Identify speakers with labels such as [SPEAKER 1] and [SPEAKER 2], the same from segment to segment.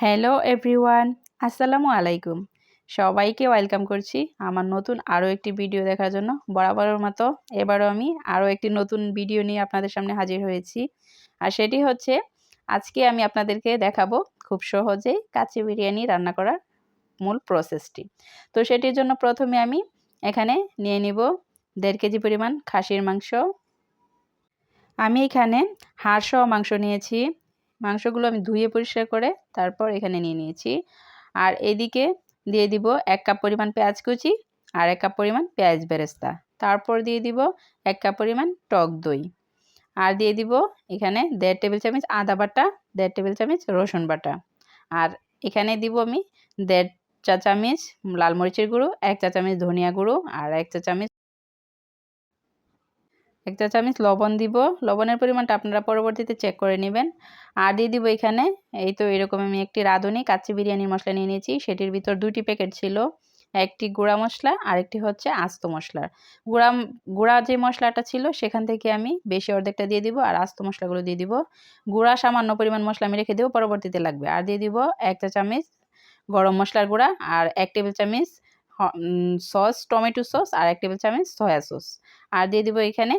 [SPEAKER 1] Hello everyone, আসসালামু আলাইকুম। সবাইকে ওয়েলকাম করছি আমার নতুন আরও একটি ভিডিও দেখার জন্য। বরাবরের মতো এবারও আমি আরও একটি নতুন ভিডিও নিয়ে আপনাদের সামনে হাজির হয়েছি। আর সেটি হচ্ছে, আজকে আমি আপনাদেরকে দেখাবো খুব সহজেই কাচি বিরিয়ানি রান্না করার মূল প্রসেসটি তো সেটির জন্য প্রথমে আমি এখানে নিয়ে নিব দেড় কেজি পরিমাণ খাসির মাংস। আমি এখানে হাড়সহ মাংস নিয়েছি মাংসগুলো আমি ধুয়ে পরিষ্কার করে তারপর এখানে নিয়ে নিয়েছি। আর এদিকে দিয়ে দিব এক কাপ পরিমাণ পেঁয়াজ কুচি আর এক কাপ পরিমাণ পেঁয়াজ বেরেস্তা। তারপর দিয়ে দিব এক কাপ পরিমাণ টক দই। আর দিয়ে দিব এখানে দেড় টেবিল চামচ আদা বাটা, দেড় টেবিল চামচ রসুন বাটা। আর এখানে দিব আমি দেড় চা চামচ লাল মরিচের গুঁড়ো, এক চা চামচ ধনিয়া গুঁড়ো আর এক চা চামচ এক চা চামচ লবণ দিব। লবণের পরিমাণটা আপনারা পরবর্তীতে চেক করে নেবেন। আর দিয়ে দিব এখানে, এই তো এরকম আমি একটি রাঁধুনি, কাচ্চি বিরিয়ানির মশলা নিয়ে নিয়েছি। সেটির ভিতর দুটি প্যাকেট ছিল, একটি গুঁড়া মশলা আর একটি হচ্ছে আস্ত মশলার গুঁড়া গুঁড়া যে মশলাটা ছিল, সেখান থেকে আমি বেশি অর্ধেকটা দিয়ে দিব আর আস্ত মশলাগুলো দিয়ে দিব। গুঁড়া সামান্য পরিমাণ মশলা আমি রেখে দেবো, পরবর্তীতে লাগবে। আর দিয়ে দিব এক চা চামচ গরম মশলার গুঁড়া আর এক টেবিল চামচ সস, টমেটো সস আর এক টেবিল চামচ সয়া সস। আর দিয়ে দিব এখানে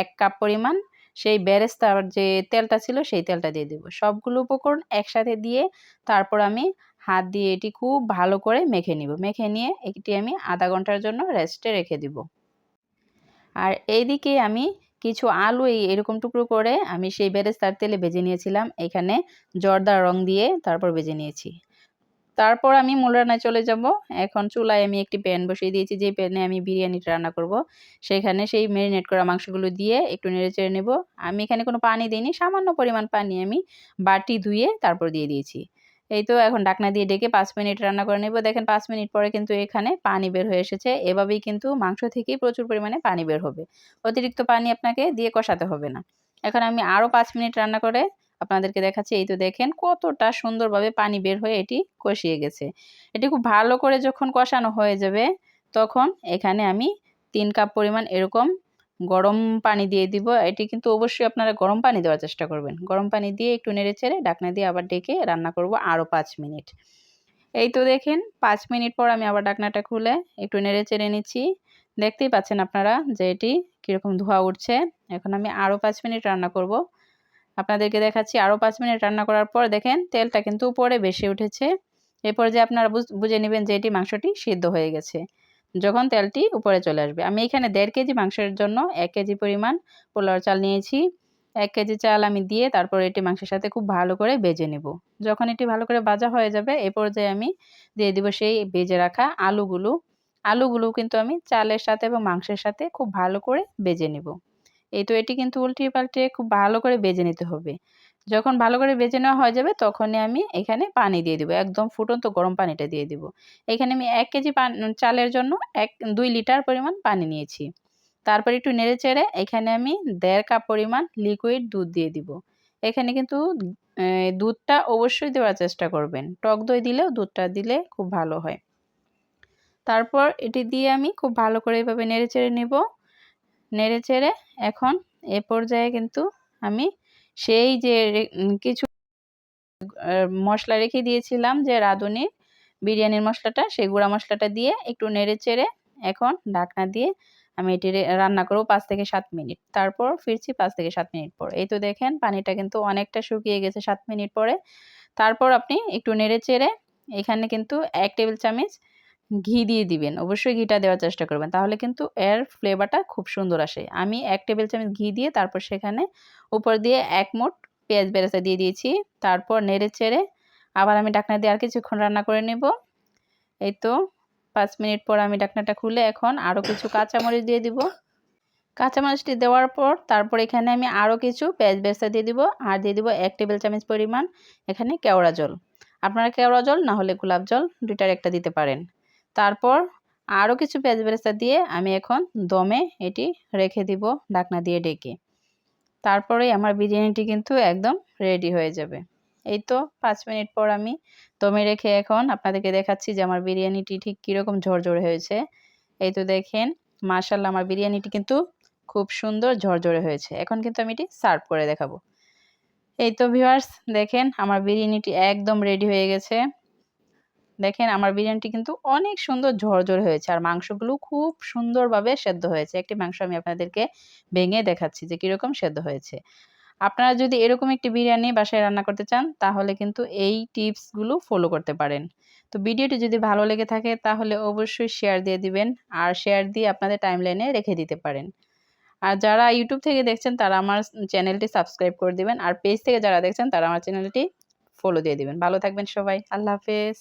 [SPEAKER 1] এক কাপ পরিমাণ সেই বেরেস্তার যে তেলটা ছিল সেই তেলটা দিয়ে দেবো। সবগুলো উপকরণ একসাথে দিয়ে তারপর আমি হাত দিয়ে এটি খুব ভালো করে মেখে নিব। মেখে নিয়ে এটি আমি আধা ঘণ্টার জন্য রেস্টে রেখে দিব। আর এইদিকে আমি কিছু আলু এই এরকম টুকরো করে আমি সেই বেরেস্তার তেলে ভেজে নিয়েছিলাম। এখানে জর্দার রং দিয়ে তারপর ভেজে নিয়েছি। তারপর আমি মূল রান্নায় চলে যাব। এখন চুলায় আমি একটি প্যান বসিয়ে দিয়েছি যে প্যানে আমি বিরিয়ানিটা রান্না করব। সেখানে সেই ম্যারিনেট করা মাংসগুলো দিয়ে একটু নেড়ে চেড়ে নেব। আমি এখানে কোনো পানি দিইনি, সামান্য পরিমাণ পানি আমি বাটি ধুয়ে তারপর দিয়ে দিয়েছি। এই তো এখন ডাকনা দিয়ে ডেকে পাঁচ মিনিট রান্না করে নেব। দেখেন পাঁচ মিনিট পরে কিন্তু এখানে পানি বের হয়ে এসেছে। এভাবেই কিন্তু মাংস থেকেই প্রচুর পরিমাণে পানি বের হবে। অতিরিক্ত পানি আপনাকে দিয়ে কষাতে হবে না। এখন আমি আরও পাঁচ মিনিট রান্না করে আপনাদেরকে দেখাচ্ছি, এই তো দেখেন কতটা সুন্দরভাবে পানি বের হয়ে এটি কষিয়ে গেছে। এটি খুব ভালো করে যখন কষানো হয়ে যাবে, তখন এখানে আমি তিন কাপ পরিমাণ এরকম গরম পানি দিয়ে দিব। এটি কিন্তু অবশ্যই আপনারা গরম পানি দেওয়ার চেষ্টা করবেন। গরম পানি দিয়ে একটু নেড়ে চেড়ে ডাকনা দিয়ে আবার ডেকে রান্না করব আরও পাঁচ মিনিট। এই তো দেখেন পাঁচ মিনিট পর আমি আবার ডাকনাটা খুলে একটু নেড়ে চেড়ে নিচ্ছি। দেখতেই পাচ্ছেন আপনারা যে এটি কীরকম ধোয়া উঠছে। এখন আমি আরও পাঁচ মিনিট রান্না করব। আপনাদেরকে দেখাচ্ছি আরও পাঁচ মিনিট রান্না করার পর দেখেন তেলটা কিন্তু উপরে বেশি উঠেছে। এরপর যে আপনারা বুঝে নেবেন যে এটি মাংসটি সিদ্ধ হয়ে গেছে। যখন তেলটি উপরে চলে আসবে, আমি এখানে দেড় কেজি মাংসের জন্য এক কেজি পরিমাণ পোলাও চাল নিয়েছি। এক কেজি চাল আমি দিয়ে তারপর এটি মাংসের সাথে খুব ভালো করে বেজে নেব। যখন এটি ভালো করে ভাজা হয়ে যাবে, এ পর্যায়ে আমি দিয়ে দিব সেই বেজে রাখা আলুগুলো। আলুগুলো কিন্তু আমি চালের সাথে এবং মাংসের সাথে খুব ভালো করে বেজে নেব। এই তো এটি কিন্তু উল্টিয়ে পাল্টে খুব ভালো করে বেজে নিতে হবে। যখন ভালো করে বেজে নেওয়া হয়ে যাবে তখনই আমি এখানে পানি দিয়ে দিব, একদম ফুটন্ত গরম পানিটা দিয়ে দিব। এখানে আমি এক কেজি চালের জন্য এক, দুই লিটার পরিমাণ পানি নিয়েছি। তারপর একটু নেড়ে চেড়ে এখানে আমি দেড় কাপ পরিমাণ লিকুইড দুধ দিয়ে দিব। এখানে কিন্তু দুধটা অবশ্যই দেওয়ার চেষ্টা করবেন। টক দই দিলেও দুধটা দিলে খুব ভালো হয়। তারপর এটি দিয়ে আমি খুব ভালো করে এভাবে নেড়ে চেড়ে নেব। নেড়ে চেড়ে এখন এ পর্যায়ে কিন্তু আমি সেই যে কিছু মশলা রেখে দিয়েছিলাম যে রাঁধুনির বিরিয়ানির মশলাটা, সেই গুঁড়া মশলাটা দিয়ে একটু নেড়ে চেড়ে এখন ঢাকনা দিয়ে আমি এটি রান্না করব পাঁচ থেকে সাত মিনিট। তারপর ফিরছি পাঁচ থেকে সাত মিনিট পর। এই তো দেখেন পানিটা কিন্তু অনেকটা শুকিয়ে গেছে সাত মিনিট পরে। তারপর আপনি একটু নেড়ে চেড়ে এখানে কিন্তু এক টেবিল চামচ ঘি দিয়ে দিবেন, অবশ্যই ঘিটা দেওয়ার চেষ্টা করবেন। তাহলে কিন্তু এর ফ্লেভারটা খুব সুন্দর আসে। আমি এক টেবিল চামচ ঘি দিয়ে তারপর সেখানে উপর দিয়ে এক মোট পেঁয়াজ বেরেস্তা দিয়ে দিয়েছি। তারপর নেড়ে চেড়ে আবার আমি ডাকনা দিয়ে আর কিছুক্ষণ রান্না করে নেব। এই তো পাঁচ মিনিট পর আমি ডাকনাটা খুলে এখন আরও কিছু কাঁচামরিচ দিয়ে দিব। কাঁচামরিচটি দেওয়ার পর তারপর এখানে আমি আরও কিছু পেঁয়াজ বেরেস্তা দিয়ে দিব আর দিয়ে দিব এক টেবিল চামচ পরিমাণ এখানে কেওড়া জল। আপনারা কেওড়া জল না হলে গোলাপ জল দুইটার একটা দিতে পারেন। তারপর আরও কিছু পেঁয়াজ বেরেস্তা দিয়ে আমি এখন দমে এটি রেখে দিব ঢাকনা দিয়ে ডেকে। তারপরে আমার বিরিয়ানিটি কিন্তু একদম রেডি হয়ে যাবে। এই তো পাঁচ মিনিট পর আমি দমে রেখে এখন আপনাদেরকে দেখাচ্ছি যে আমার বিরিয়ানিটি ঠিক কীরকম ঝরঝরে হয়েছে। এই তো দেখেন মার্শাল্লাহ আমার বিরিয়ানিটি কিন্তু খুব সুন্দর ঝরঝরে হয়েছে। এখন কিন্তু আমি এটি সার্ভ করে দেখাবো। এই তো ভিউয়ার্স, দেখেন আমার বিরিয়ানিটি একদম রেডি হয়ে গেছে। দেখেন আমার বিরিয়ানিটি কিন্তু অনেক সুন্দর ঝরঝর হয়েছে। আর মাংসগুলো খুব সুন্দরভাবে সেদ্ধ হয়েছে। একটি মাংস আমি আপনাদেরকে ভেঙে দেখাচ্ছি যে কীরকম সেদ্ধ হয়েছে। আপনারা যদি এরকম একটি বিরিয়ানি বাসায় রান্না করতে চান, তাহলে কিন্তু এই টিপসগুলো ফলো করতে পারেন। তো ভিডিওটি যদি ভালো লেগে থাকে, তাহলে অবশ্যই শেয়ার দিয়ে দিবেন আর শেয়ার দিয়ে আপনাদের টাইমলাইনে রেখে দিতে পারেন। আর যারা ইউটিউব থেকে দেখছেন, তারা আমার চ্যানেলটি সাবস্ক্রাইব করে দিবেন। আর পেজ থেকে যারা দেখছেন, তারা আমার চ্যানেলটি ফলো দিয়ে দিবেন। ভালো থাকবেন সবাই। আল্লাহ হাফেজ।